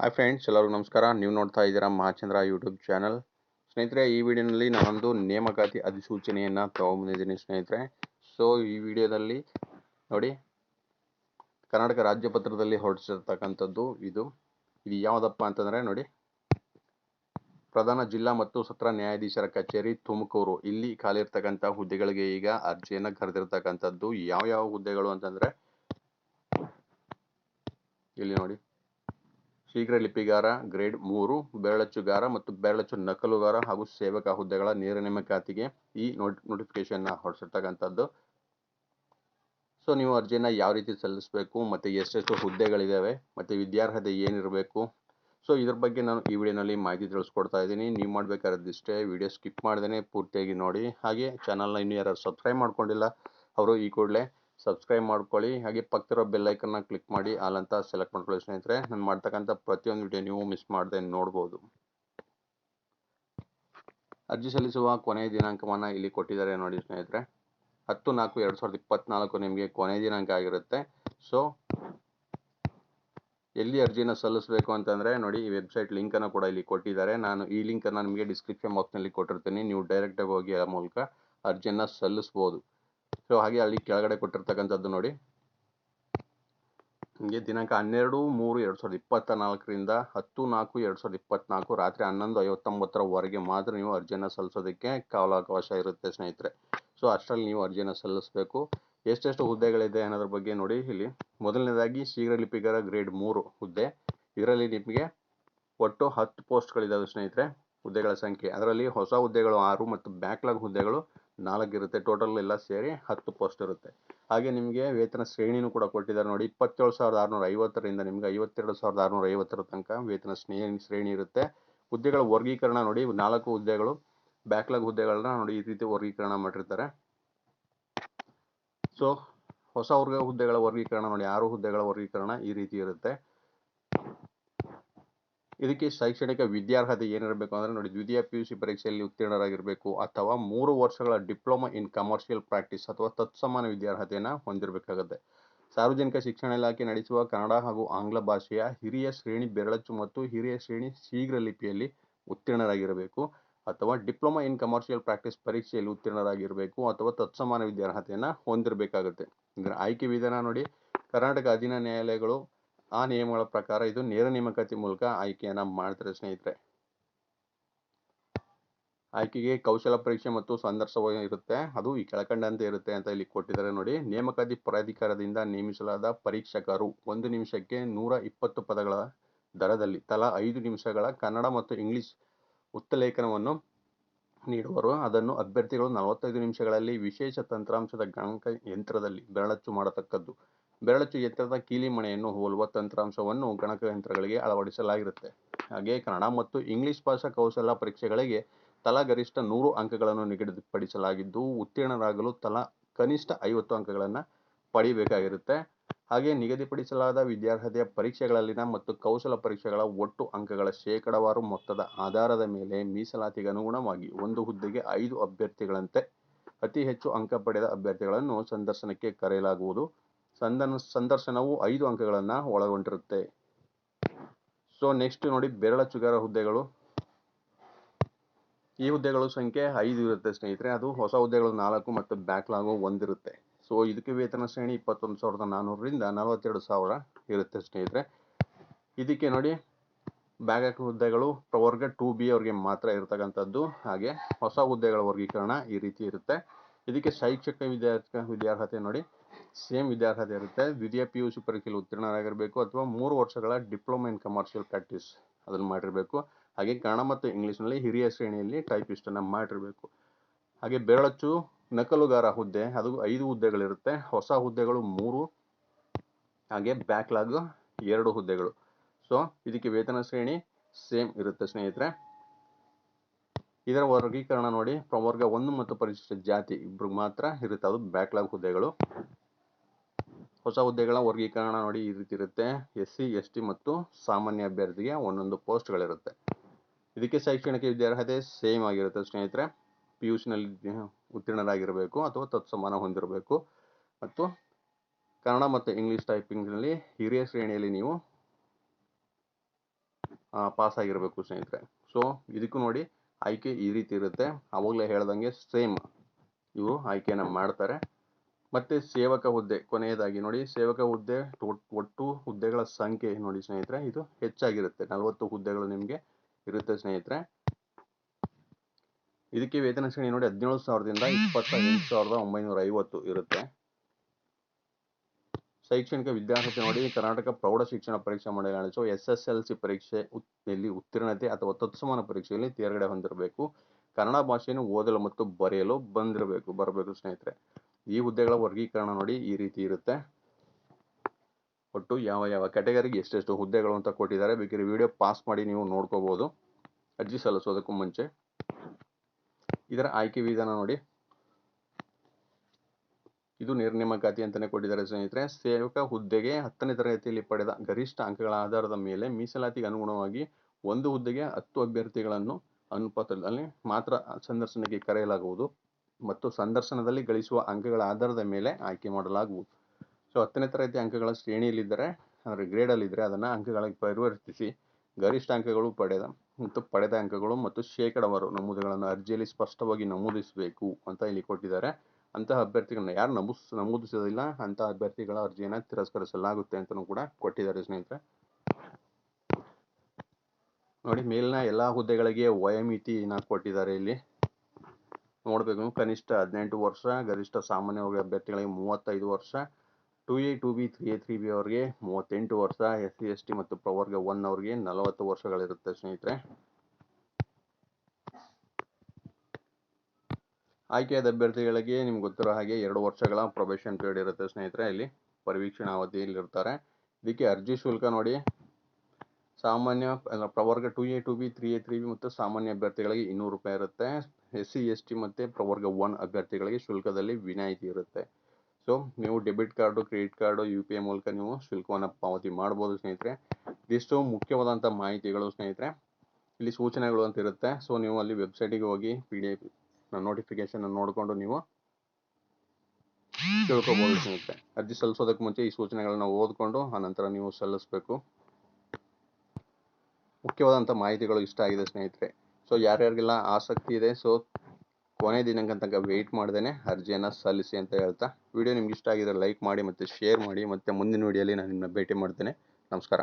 Hi friends ಎಲ್ಲರಿಗೂ ನಮಸ್ಕಾರ. ನೀವು ನೋಡ್ತಾ ಇದ್ದೀರಾ ಮಹಾಚಂದ್ರ ಯೂಟ್ಯೂಬ್ ಚಾನಲ್ ಸ್ನೇಹಿತರೆ, ಈ ವಿಡಿಯೋನಲ್ಲಿ ನಾನೊಂದು ನೇಮಕಾತಿ ಅಧಿಸೂಚನೆಯನ್ನು ತಗೊಂಬಂದಿದ್ದೀನಿ ಸ್ನೇಹಿತರೆ. ಸೊ ಈ ವಿಡಿಯೋದಲ್ಲಿ ನೋಡಿ, ಕರ್ನಾಟಕ ರಾಜ್ಯ ಪತ್ರದಲ್ಲಿ ಹೊರಡಿಸಿರ್ತಕ್ಕಂಥದ್ದು ಇದು. ಇದು ಯಾವುದಪ್ಪ ಅಂತಂದರೆ ನೋಡಿ, ಪ್ರಧಾನ ಜಿಲ್ಲಾ ಮತ್ತು ಸತ್ರ ನ್ಯಾಯಾಧೀಶರ ಕಚೇರಿ ತುಮಕೂರು. ಇಲ್ಲಿ ಖಾಲಿ ಇರ್ತಕ್ಕಂಥ ಹುದ್ದೆಗಳಿಗೆ ಈಗ ಅರ್ಜಿಯನ್ನು ಕರೆದಿರ್ತಕ್ಕಂಥದ್ದು ಯಾವ ಯಾವ ಹುದ್ದೆಗಳು ಅಂತಂದರೆ, ಇಲ್ಲಿ ನೋಡಿ. ಶೀಘ್ರ ಲಿಪಿಗಾರ, ಗ್ರೇಡ್ ಮೂರು, ಬೆರಳಚ್ಚುಗಾರ ಮತ್ತು ಬೆರಳಚ್ಚು ನಕಲುಗಾರ ಹಾಗೂ ಸೇವಕ ಹುದ್ದೆಗಳ ನೇರ ನೇಮಕಾತಿಗೆ ಈ ನೋಟ್ ನೋಟಿಫಿಕೇಶನ್ನ ಹೊರಡಿಸಿರ್ತಕ್ಕಂಥದ್ದು. ಸೊ ನೀವು ಅರ್ಜಿನ ಯಾವ ರೀತಿ ಸಲ್ಲಿಸಬೇಕು ಮತ್ತು ಎಷ್ಟೆಷ್ಟು ಹುದ್ದೆಗಳಿದ್ದಾವೆ ಮತ್ತು ವಿದ್ಯಾರ್ಹತೆ ಏನಿರಬೇಕು? ಸೊ ಇದ್ರ ಬಗ್ಗೆ ನಾನು ಈ ವಿಡಿಯೋನಲ್ಲಿ ಮಾಹಿತಿ ತಿಳಿಸ್ಕೊಡ್ತಾ ಇದ್ದೀನಿ. ನೀವು ಮಾಡಬೇಕಾದಿಷ್ಟೇ ವಿಡಿಯೋ ಸ್ಕಿಪ್ ಮಾಡ್ದೇ ಪೂರ್ತಿಯಾಗಿ ನೋಡಿ. ಹಾಗೆ ಚಾನಲ್ನ ಇನ್ನೂ ಯಾರು ಸಬ್ಸ್ಕ್ರೈಬ್ ಮಾಡ್ಕೊಂಡಿಲ್ಲ, ಅವರು ಈ ಕೂಡಲೇ ಸಬ್ಸ್ಕ್ರೈಬ್ ಮಾಡ್ಕೊಳ್ಳಿ. ಹಾಗೆ ಪಕ್ಕದಿರೋ ಬೆಲ್ ಐಕನ್ನ ಕ್ಲಿಕ್ ಮಾಡಿ ಅಂತ ಸೆಲೆಕ್ಟ್ ಮಾಡ್ಕೊಳ್ಳಿ ಸ್ನೇಹಿತರೆ. ನಾನು ಮಾಡ್ತಕ್ಕಂಥ ಪ್ರತಿಯೊಂದು ವಿಡಿಯೋ ನೀವು ಮಿಸ್ ಮಾಡದೆ ನೋಡ್ಬೋದು. ಅರ್ಜಿ ಸಲ್ಲಿಸುವ ಕೊನೆಯ ದಿನಾಂಕವನ್ನು ಇಲ್ಲಿ ಕೊಟ್ಟಿದ್ದಾರೆ ನೋಡಿ ಸ್ನೇಹಿತರೆ. ಹತ್ತು ನಾಲ್ಕು ಎರಡು ಸಾವಿರದ ಇಪ್ಪತ್ನಾಲ್ಕು ನಿಮಗೆ ಕೊನೆಯ ದಿನಾಂಕ ಆಗಿರುತ್ತೆ. ಸೊ ಎಲ್ಲಿ ಅರ್ಜಿನ ಸಲ್ಲಿಸಬೇಕು ಅಂತಂದರೆ ನೋಡಿ ಈ ವೆಬ್ಸೈಟ್ ಲಿಂಕನ್ನು ಕೂಡ ಇಲ್ಲಿ ಕೊಟ್ಟಿದ್ದಾರೆ. ನಾನು ಈ ಲಿಂಕನ್ನು ನಿಮಗೆ ಡಿಸ್ಕ್ರಿಪ್ಷನ್ ಬಾಕ್ಸ್ನಲ್ಲಿ ಕೊಟ್ಟಿರ್ತೀನಿ. ನೀವು ಡೈರೆಕ್ಟಾಗಿ ಹೋಗಿ ಆ ಮೂಲಕ ಅರ್ಜಿಯನ್ನು ಸಲ್ಲಿಸ್ಬೋದು. ಸೊ ಹಾಗೆ ಅಲ್ಲಿ ಕೆಳಗಡೆ ಕೊಟ್ಟಿರ್ತಕ್ಕಂಥದ್ದು ನೋಡಿ. ನಿಮಗೆ ದಿನಾಂಕ ಹನ್ನೆರಡು ಮೂರು ಎರಡು ಸಾವಿರದ ಇಪ್ಪತ್ತ ನಾಲ್ಕರಿಂದ ಹತ್ತು ನಾಲ್ಕು ಎರಡು ಸಾವಿರದ ಇಪ್ಪತ್ನಾಲ್ಕು ರಾತ್ರಿ ಹನ್ನೊಂದು ಐವತ್ತೊಂಬತ್ತರವರೆಗೆ ಮಾತ್ರ ನೀವು ಅರ್ಜಿಯನ್ನು ಸಲ್ಲಿಸೋದಕ್ಕೆ ಕಾಲಾವಕಾಶ ಇರುತ್ತೆ, ಸ್ನೇಹಿತರೆ. ಸೊ ಅಷ್ಟರಲ್ಲಿ ನೀವು ಅರ್ಜಿಯನ್ನು ಸಲ್ಲಿಸಬೇಕು. ಎಷ್ಟೆಷ್ಟು ಹುದ್ದೆಗಳಿದೆ ಅನ್ನೋದ್ರ ಬಗ್ಗೆ ನೋಡಿ ಇಲ್ಲಿ. ಮೊದಲನೇದಾಗಿ ಶೀಘ್ರ ಲಿಪಿಗರ ಗ್ರೇಡ್ ಮೂರು ಹುದ್ದೆ. ಇದರಲ್ಲಿ ನಿಮಗೆ ಒಟ್ಟು ಹತ್ತು ಪೋಸ್ಟ್ಗಳಿದ್ದಾವೆ ಸ್ನೇಹಿತರೆ, ಹುದ್ದೆಗಳ ಸಂಖ್ಯೆ. ಅದರಲ್ಲಿ ಹೊಸ ಹುದ್ದೆಗಳು ಆರು ಮತ್ತು ಬ್ಯಾಕ್ಲಾಗ್ ಹುದ್ದೆಗಳು ನಾಲ್ಕು ಇರುತ್ತೆ. ಟೋಟಲ್ ಎಲ್ಲ ಸೇರಿ ಹತ್ತು ಪೋಸ್ಟ್ ಇರುತ್ತೆ. ಹಾಗೆ ನಿಮಗೆ ವೇತನ ಶ್ರೇಣಿನೂ ಕೂಡ ಕೊಟ್ಟಿದ್ದಾರೆ ನೋಡಿ. ಇಪ್ಪತ್ತೇಳು ಸಾವಿರದ ಆರುನೂರ ಐವತ್ತರಿಂದ ನಿಮಗೆ ಐವತ್ತೆರಡು ಸಾವಿರದ ಆರುನೂರ ಐವತ್ತರ ತನಕ ವೇತನ ಶ್ರೇಣಿ ಶ್ರೇಣಿ ಇರುತ್ತೆ. ಹುದ್ದೆಗಳ ವರ್ಗೀಕರಣ ನೋಡಿ, ನಾಲ್ಕು ಹುದ್ದೆಗಳು ಬ್ಯಾಕ್ಲಾಗ್ ಹುದ್ದೆಗಳನ್ನ ನೋಡಿ ಈ ರೀತಿ ವರ್ಗೀಕರಣ ಮಾಡಿರ್ತಾರೆ. ಸೊ ಹೊಸ ವರ್ಗ ಹುದ್ದೆಗಳ ವರ್ಗೀಕರಣ ನೋಡಿ, ಆರು ಹುದ್ದೆಗಳ ವರ್ಗೀಕರಣ ಈ ರೀತಿ ಇರುತ್ತೆ. ಇದಕ್ಕೆ ಶೈಕ್ಷಣಿಕ ವಿದ್ಯಾರ್ಹತೆ ಏನಿರಬೇಕು ಅಂದರೆ ನೋಡಿ ದ್ವಿತೀಯ ಪಿ ಯು ಸಿ ಪರೀಕ್ಷೆಯಲ್ಲಿ ಉತ್ತೀರ್ಣರಾಗಿರಬೇಕು ಅಥವಾ ಮೂರು ವರ್ಷಗಳ ಡಿಪ್ಲೊಮಾ ಇನ್ ಕಮರ್ಷಿಯಲ್ ಪ್ರಾಕ್ಟೀಸ್ ಅಥವಾ ತತ್ಸಮಾನ ವಿದ್ಯಾರ್ಹತೆಯನ್ನು ಹೊಂದಿರಬೇಕಾಗುತ್ತೆ. ಸಾರ್ವಜನಿಕ ಶಿಕ್ಷಣ ಇಲಾಖೆ ನಡೆಸುವ ಕನ್ನಡ ಹಾಗೂ ಆಂಗ್ಲ ಭಾಷೆಯ ಹಿರಿಯ ಶ್ರೇಣಿ ಬೆರಳಚ್ಚು ಮತ್ತು ಹಿರಿಯ ಶ್ರೇಣಿ ಶೀಘ್ರ ಲಿಪಿಯಲ್ಲಿ ಉತ್ತೀರ್ಣರಾಗಿರಬೇಕು ಅಥವಾ ಡಿಪ್ಲೊಮಾ ಇನ್ ಕಮರ್ಷಿಯಲ್ ಪ್ರಾಕ್ಟೀಸ್ ಪರೀಕ್ಷೆಯಲ್ಲಿ ಉತ್ತೀರ್ಣರಾಗಿರಬೇಕು ಅಥವಾ ತತ್ಸಮಾನ ವಿದ್ಯಾರ್ಹತೆಯನ್ನು ಹೊಂದಿರಬೇಕಾಗುತ್ತೆ. ಅಂದರೆ ಆಯ್ಕೆ ವಿಧಾನ ನೋಡಿ ಕರ್ನಾಟಕ ಅಧೀನ ನ್ಯಾಯಾಲಯಗಳು ಆ ನಿಯಮಗಳ ಪ್ರಕಾರ ಇದು ನೇರ ನೇಮಕಾತಿ ಮೂಲಕ ಆಯ್ಕೆಯನ್ನ ಮಾಡ್ತಾರೆ ಸ್ನೇಹಿತರೆ. ಆಯ್ಕೆಗೆ ಕೌಶಲ ಪರೀಕ್ಷೆ ಮತ್ತು ಸಂದರ್ಶ ಇರುತ್ತೆ. ಅದು ಈ ಕೆಳಕಂಡಂತೆ ಇರುತ್ತೆ ಅಂತ ಇಲ್ಲಿ ಕೊಟ್ಟಿದ್ದಾರೆ ನೋಡಿ. ನೇಮಕಾತಿ ಪ್ರಾಧಿಕಾರದಿಂದ ನೇಮಿಸಲಾದ ಪರೀಕ್ಷಕರು ಒಂದು ನಿಮಿಷಕ್ಕೆ ನೂರ ಇಪ್ಪತ್ತು ಪದಗಳ ದರದಲ್ಲಿ ತಲಾ ಐದು ನಿಮಿಷಗಳ ಕನ್ನಡ ಮತ್ತು ಇಂಗ್ಲಿಷ್ ಉತ್ತಲೇಖನವನ್ನು ನೀಡುವರು. ಅದನ್ನು ಅಭ್ಯರ್ಥಿಗಳು ನಲವತ್ತೈದು ನಿಮಿಷಗಳಲ್ಲಿ ವಿಶೇಷ ತಂತ್ರಾಂಶದ ಗಣಕ ಯಂತ್ರದಲ್ಲಿ ಬೆರಳಚ್ಚು ಮಾಡತಕ್ಕದ್ದು. ಬೆರಳಚ್ಚು ಕೀಲಿ ಕೀಲಿಮಣೆಯನ್ನು ಹೋಲುವ ತಂತ್ರಾಂಶವನ್ನು ಗಣಕಯಂತ್ರಗಳಿಗೆ ಅಳವಡಿಸಲಾಗಿರುತ್ತೆ. ಹಾಗೆ ಕನ್ನಡ ಮತ್ತು ಇಂಗ್ಲಿಷ್ ಭಾಷಾ ಕೌಶಲ ಪರೀಕ್ಷೆಗಳಿಗೆ ತಲಾ ಗರಿಷ್ಠ ನೂರು ಅಂಕಗಳನ್ನು ನಿಗದಿಪಡಿಸಲಾಗಿದ್ದು, ಉತ್ತೀರ್ಣರಾಗಲು ತಲಾ ಕನಿಷ್ಠ ಐವತ್ತು ಅಂಕಗಳನ್ನು ಪಡೆಯಬೇಕಾಗಿರುತ್ತೆ. ಹಾಗೆ ನಿಗದಿಪಡಿಸಲಾದ ವಿದ್ಯಾರ್ಹತೆಯ ಪರೀಕ್ಷೆಗಳಲ್ಲಿನ ಮತ್ತು ಕೌಶಲ ಪರೀಕ್ಷೆಗಳ ಒಟ್ಟು ಅಂಕಗಳ ಶೇಕಡವಾರು ಮೊತ್ತದ ಆಧಾರದ ಮೇಲೆ ಮೀಸಲಾತಿಗೆ ಅನುಗುಣವಾಗಿ ಒಂದು ಹುದ್ದೆಗೆ ಐದು ಅಭ್ಯರ್ಥಿಗಳಂತೆ ಅತಿ ಹೆಚ್ಚು ಅಂಕ ಪಡೆದ ಅಭ್ಯರ್ಥಿಗಳನ್ನು ಸಂದರ್ಶನಕ್ಕೆ ಕರೆಯಲಾಗುವುದು. ಸಂದನ, ಸಂದರ್ಶನವು ಐದು ಅಂಕಗಳನ್ನು ಒಳಗೊಂಡಿರುತ್ತೆ. ಸೊ ನೆಕ್ಸ್ಟ್ ನೋಡಿ ಬೆರಳಚ್ಚುಗಾರ ಹುದ್ದೆಗಳು. ಈ ಹುದ್ದೆಗಳು ಸಂಖ್ಯೆ ಐದು ಇರುತ್ತೆ ಸ್ನೇಹಿತರೆ. ಅದು ಹೊಸ ಹುದ್ದೆಗಳು ನಾಲ್ಕು ಮತ್ತು ಬ್ಯಾಕ್ಲಾಗು ಒಂದಿರುತ್ತೆ. ಸೊ ಇದಕ್ಕೆ ವೇತನ ಶ್ರೇಣಿ ಇಪ್ಪತ್ತೊಂದು ಸಾವಿರದ ನಾನ್ನೂರರಿಂದ ನಲವತ್ತೆರಡು ಸಾವಿರ ಇರುತ್ತೆ ಸ್ನೇಹಿತರೆ. ಇದಕ್ಕೆ ನೋಡಿ ಬ್ಯಾಕ್ ಹುದ್ದೆಗಳು ಪ್ರವರ್ಗ ಟು ಬಿ ಅವ್ರಿಗೆ ಮಾತ್ರ ಇರತಕ್ಕಂಥದ್ದು. ಹಾಗೆ ಹೊಸ ಹುದ್ದೆಗಳ ವರ್ಗೀಕರಣ ಈ ರೀತಿ ಇರುತ್ತೆ. ಇದಕ್ಕೆ ಶೈಕ್ಷಣಿಕ ವಿದ್ಯಾರ್ಥಿ ವಿದ್ಯಾರ್ಹತೆ ನೋಡಿ ಸೇಮ್ ವಿದ್ಯಾರ್ಹತೆ ಇರುತ್ತೆ. ದ್ವಿತೀಯ ಪಿ ಯು ಸಿ ಪರೀಕ್ಷೆಯಲ್ಲಿ ಉತ್ತೀರ್ಣರಾಗಿರಬೇಕು ಅಥವಾ ಮೂರು ವರ್ಷಗಳ ಡಿಪ್ಲೊಮಾ ಇನ್ ಕಮರ್ಷಿಯಲ್ ಪ್ರಾಕ್ಟೀಸ್ ಅದನ್ನು ಮಾಡಿರಬೇಕು. ಹಾಗೆ ಕನ್ನಡ ಮತ್ತು ಇಂಗ್ಲೀಷ್ನಲ್ಲಿ ಹಿರಿಯ ಶ್ರೇಣಿಯಲ್ಲಿ ಟೈಪಿಸ್ಟನ್ನು ಮಾಡಿರಬೇಕು. ಹಾಗೆ ಬೆರಳಚ್ಚು, ನಕಲುಗಾರ ಹುದ್ದೆ, ಅದು ಐದು ಹುದ್ದೆಗಳಿರುತ್ತೆ. ಹೊಸ ಹುದ್ದೆಗಳು ಮೂರು, ಹಾಗೆ ಬ್ಯಾಕ್ಲಾಗ್ ಎರಡು ಹುದ್ದೆಗಳು. ಸೊ ಇದಕ್ಕೆ ವೇತನ ಶ್ರೇಣಿ ಸೇಮ್ ಇರುತ್ತೆ ಸ್ನೇಹಿತರೆ. ಇದರ ವರ್ಗೀಕರಣ ನೋಡಿ. ಪ್ರವರ್ಗ ಒಂದು ಮತ್ತು ಪರಿಶಿಷ್ಟ ಜಾತಿ ಇಬ್ಬರು ಮಾತ್ರ ಇರುತ್ತೆ ಅದು ಬ್ಯಾಕ್ಲಾಗ್ ಹುದ್ದೆಗಳು. ಹೊಸ ಹುದ್ದೆಗಳ ವರ್ಗೀಕರಣ ನೋಡಿ ಈ ರೀತಿ ಇರುತ್ತೆ. ಎಸ್ ಸಿ, ಎಸ್ ಟಿ ಮತ್ತು ಸಾಮಾನ್ಯ ಅಭ್ಯರ್ಥಿಗೆ ಒಂದೊಂದು ಪೋಸ್ಟ್ಗಳಿರುತ್ತೆ. ಇದಕ್ಕೆ ಶೈಕ್ಷಣಿಕ ವಿದ್ಯಾರ್ಹತೆ ಸೇಮ್ ಆಗಿರುತ್ತೆ ಸ್ನೇಹಿತರೆ. ಪಿ ಯು ಸಿನಲ್ಲಿ ಉತ್ತೀರ್ಣರಾಗಿರಬೇಕು ಅಥವಾ ತತ್ಸಮಾನ ಹೊಂದಿರಬೇಕು. ಮತ್ತು ಕನ್ನಡ ಮತ್ತು ಇಂಗ್ಲೀಷ್ ಟೈಪಿಂಗ್ನಲ್ಲಿ ಹಿರಿಯ ಶ್ರೇಣಿಯಲ್ಲಿ ನೀವು ಪಾಸ್ ಆಗಿರಬೇಕು ಸ್ನೇಹಿತರೆ. ಸೊ, ಇದಕ್ಕೂ ನೋಡಿ ಆಯ್ಕೆ ಈ ರೀತಿ ಇರುತ್ತೆ. ಅವಾಗಲೇ ಹೇಳ್ದಂಗೆ ಸೇಮ್ ಇವು ಆಯ್ಕೆಯನ್ನು ಮಾಡ್ತಾರೆ. ಮತ್ತೆ ಸೇವಕ ಹುದ್ದೆ, ಕೊನೆಯದಾಗಿ ನೋಡಿ, ಸೇವಕ ಹುದ್ದೆ ಒಟ್ಟು ಹುದ್ದೆಗಳ ಸಂಖ್ಯೆ ನೋಡಿ ಸ್ನೇಹಿತರೆ, ಇದು ಹೆಚ್ಚಾಗಿರುತ್ತೆ, ನಲವತ್ತು ಹುದ್ದೆಗಳು ನಿಮಗೆ ಇರುತ್ತೆ ಸ್ನೇಹಿತರೆ. ಇದಕ್ಕೆ ವೇತನ ಶ್ರೇಣಿ ನೋಡಿ, ಹದಿನೇಳು ಸಾವಿರದಿಂದ ಇಪ್ಪತ್ತ ಎಂಟು ಸಾವಿರದ ಒಂಬೈನೂರ ಐವತ್ತು ಇರುತ್ತೆ. ಶೈಕ್ಷಣಿಕ ವಿದ್ಯಾರ್ಹತೆ ನೋಡಿ, ಕರ್ನಾಟಕ ಪ್ರೌಢ ಶಿಕ್ಷಣ ಪರೀಕ್ಷಾ ಮಂಡಳಿ ನಡೆಸುವ ಎಸ್ ಎಸ್ ಎಲ್ ಸಿ ಪರೀಕ್ಷೆ ಯಲ್ಲಿ ಉತ್ತೀರ್ಣತೆ ಅಥವಾ ತತ್ಸಮಾನ ಪರೀಕ್ಷೆಯಲ್ಲಿ ತೇರ್ಗಡೆ ಹೊಂದಿರಬೇಕು. ಕನ್ನಡ ಭಾಷೆಯನ್ನು ಓದಲು ಮತ್ತು ಬರೆಯಲು ಬಂದಿರಬೇಕು, ಬರಬೇಕು ಸ್ನೇಹಿತರೆ. ಈ ಹುದ್ದೆಗಳ ವರ್ಗೀಕರಣ ನೋಡಿ ಈ ರೀತಿ ಇರುತ್ತೆ. ಒಟ್ಟು ಯಾವ ಯಾವ ಕ್ಯಾಟಗರಿಗೆ ಎಷ್ಟೆಷ್ಟು ಹುದ್ದೆಗಳು ಅಂತ ಕೊಟ್ಟಿದ್ದಾರೆ, ಬೇಕಿದ್ರೆ ವಿಡಿಯೋ ಪಾಸ್ ಮಾಡಿ ನೀವು ನೋಡ್ಕೋಬಹುದು ಅರ್ಜಿ ಸಲ್ಲಿಸೋದಕ್ಕೂ ಮುಂಚೆ. ಇದರ ಆಯ್ಕೆ ವಿಧಾನ ನೋಡಿ. ಇದು ನಿರ್ನೇಮಕಾತಿ ಅಂತಲೇ ಕೊಟ್ಟಿದ್ದಾರೆ ಸ್ನೇಹಿತರೆ. ಸೇವಕ ಹುದ್ದೆಗೆ ಹತ್ತನೇ ತರಗತಿಯಲ್ಲಿ ಪಡೆದ ಗರಿಷ್ಠ ಅಂಕಗಳ ಆಧಾರದ ಮೇಲೆ ಮೀಸಲಾತಿಗೆ ಅನುಗುಣವಾಗಿ ಒಂದು ಹುದ್ದೆಗೆ ಹತ್ತು ಅಭ್ಯರ್ಥಿಗಳನ್ನು ಅನುಪಾತದಲ್ಲಿ ಮಾತ್ರ ಸಂದರ್ಶನಕ್ಕೆ ಕರೆಯಲಾಗುವುದು. ಮತ್ತು ಸಂದರ್ಶನದಲ್ಲಿ ಗಳಿಸುವ ಅಂಕಗಳ ಆಧಾರದ ಮೇಲೆ ಆಯ್ಕೆ ಮಾಡಲಾಗುವುದು. ಸೊ ಹತ್ತನೇ ತರಗತಿ ಅಂಕಗಳ ಶ್ರೇಣಿಯಲ್ಲಿದ್ದರೆ, ಅಂದರೆ ಗ್ರೇಡಲ್ಲಿದ್ದರೆ ಅದನ್ನು ಅಂಕಗಳಾಗಿ ಪರಿವರ್ತಿಸಿ ಗರಿಷ್ಠ ಅಂಕಗಳು ಪಡೆದ, ಮತ್ತು ಪಡೆದ ಅಂಕಗಳು ಮತ್ತು ಶೇಕಡವಾರು ನಮೂದುಗಳನ್ನು ಅರ್ಜಿಯಲ್ಲಿ ಸ್ಪಷ್ಟವಾಗಿ ನಮೂದಿಸಬೇಕು ಅಂತ ಇಲ್ಲಿ ಕೊಟ್ಟಿದ್ದಾರೆ. ಅಂತಹ ಅಭ್ಯರ್ಥಿಗಳನ್ನ ಯಾರು ನಮೂಸ್ ನಮೂದಿಸೋದಿಲ್ಲ, ಅಂತಹ ಅಭ್ಯರ್ಥಿಗಳ ಅರ್ಜಿಯನ್ನು ತಿರಸ್ಕರಿಸಲಾಗುತ್ತೆ ಅಂತಲೂ ಕೂಡ ಕೊಟ್ಟಿದ್ದಾರೆ ಸ್ನೇಹಿತರೆ. ನೋಡಿ, ಮೇಲಿನ ಎಲ್ಲ ಹುದ್ದೆಗಳಿಗೆ ವಯೋಮಿತಿನ ಕೊಟ್ಟಿದ್ದಾರೆ ಇಲ್ಲಿ. ನೋಡಬೇಕು. ಕನಿಷ್ಠ ಹದಿನೆಂಟು ವರ್ಷ, ಗರಿಷ್ಠ ಸಾಮಾನ್ಯವಾಗಿ ಅಭ್ಯರ್ಥಿಗಳಿಗೆ ಮೂವತ್ತೈದು ವರ್ಷ, two A, two B, three A, three B ಅವರಿಗೆ ಮೂವತ್ತೆಂಟು ವರ್ಷ, ಎಸ್ ಸಿ, ಎಸ್ ಟಿ ಮತ್ತು ಪ್ರವರ್ಗ ಒನ್ ಅವರಿಗೆ ನಲವತ್ತು ವರ್ಷಗಳಿರುತ್ತೆ ಸ್ನೇಹಿತರೆ. ಆಯ್ಕೆಯಾದ ಅಭ್ಯರ್ಥಿಗಳಿಗೆ ನಿಮ್ಗೆ ಗೊತ್ತಿರೋ ಹಾಗೆ ಎರಡು ವರ್ಷಗಳ ಪ್ರೊಬೇಷನ್ ಪೀರಿಯಡ್ ಇರುತ್ತೆ ಸ್ನೇಹಿತರೆ. ಇಲ್ಲಿ ಪರಿವೀಕ್ಷಣಾ ಅವಧಿಯಲ್ಲಿ ಇರ್ತಾರೆ ಇದಕ್ಕೆ ಅರ್ಜಿ ಶುಲ್ಕ ನೋಡಿ. ಸಾಮಾನ್ಯ ಪ್ರವರ್ಗ two A two B three A three B ಮತ್ತು ಸಾಮಾನ್ಯ ಅಭ್ಯರ್ಥಿಗಳಿಗೆ ಇನ್ನೂರು ರೂಪಾಯಿ ಇರುತ್ತೆ. ಎಸ್ ಸಿ, ಎಸ್ ಟಿ ಮತ್ತು ಪ್ರವರ್ಗ ಒನ್ ಅಭ್ಯರ್ಥಿಗಳಿಗೆ ಶುಲ್ಕದಲ್ಲಿ ವಿನಾಯಿತಿ ಇರುತ್ತೆ. ಸೊ ನೀವು debit card, credit card, U P I ಮೂಲಕ ನೀವು ಶುಲ್ಕವನ್ನು ಪಾವತಿ ಮಾಡ್ಬೋದು ಸ್ನೇಹಿತರೆ. ಇದಿಷ್ಟು ಮುಖ್ಯವಾದಂಥ ಮಾಹಿತಿಗಳು ಸ್ನೇಹಿತರೆ. ಇಲ್ಲಿ ಸೂಚನೆಗಳು ಅಂತ ಇರುತ್ತೆ. ಸೊ ನೀವು ಅಲ್ಲಿ ವೆಬ್ಸೈಟಿಗೆ ಹೋಗಿ ಪಿ ಡಿ ಎಫ್ ನೋಟಿಫಿಕೇಶನ್ ನೋಡಿಕೊಂಡು ನೀವು ತಿಳ್ಕೊಬೋದು ಸ್ನೇಹಿತರೆ. ಅರ್ಜಿ ಸಲ್ಲಿಸೋದಕ್ಕೆ ಮುಂಚೆ ಈ ಸೂಚನೆಗಳನ್ನ ಓದ್ಕೊಂಡು ಆನಂತರ ನೀವು ಸಲ್ಲಿಸಬೇಕು. ಮುಖ್ಯವಾದಂಥ ಮಾಹಿತಿಗಳು ಇಷ್ಟ ಆಗಿದೆ ಸ್ನೇಹಿತರೆ. ಸೊ ಯಾರ್ಯಾರಿಗೆಲ್ಲ ಆಸಕ್ತಿ ಇದೆ ಸೊ ಕೊನೆ ದಿನಾಂಕ ತನಕ ವೆಯ್ಟ್ ಮಾಡ್ದೇನೆ, ಅರ್ಜಿಯನ್ನು ಸಲ್ಲಿಸಿ ಅಂತ ಹೇಳ್ತಾ. ವಿಡಿಯೋ ನಿಮ್ಗೆ ಇಷ್ಟ ಆಗಿದ್ರೆ ಲೈಕ್ ಮಾಡಿ ಮತ್ತು ಶೇರ್ ಮಾಡಿ, ಮತ್ತು ಮುಂದಿನ ವಿಡಿಯೋಲಿ ನಾನು ನಿಮ್ಮನ್ನ ಭೇಟಿ ಮಾಡ್ತೇನೆ. ನಮಸ್ಕಾರ.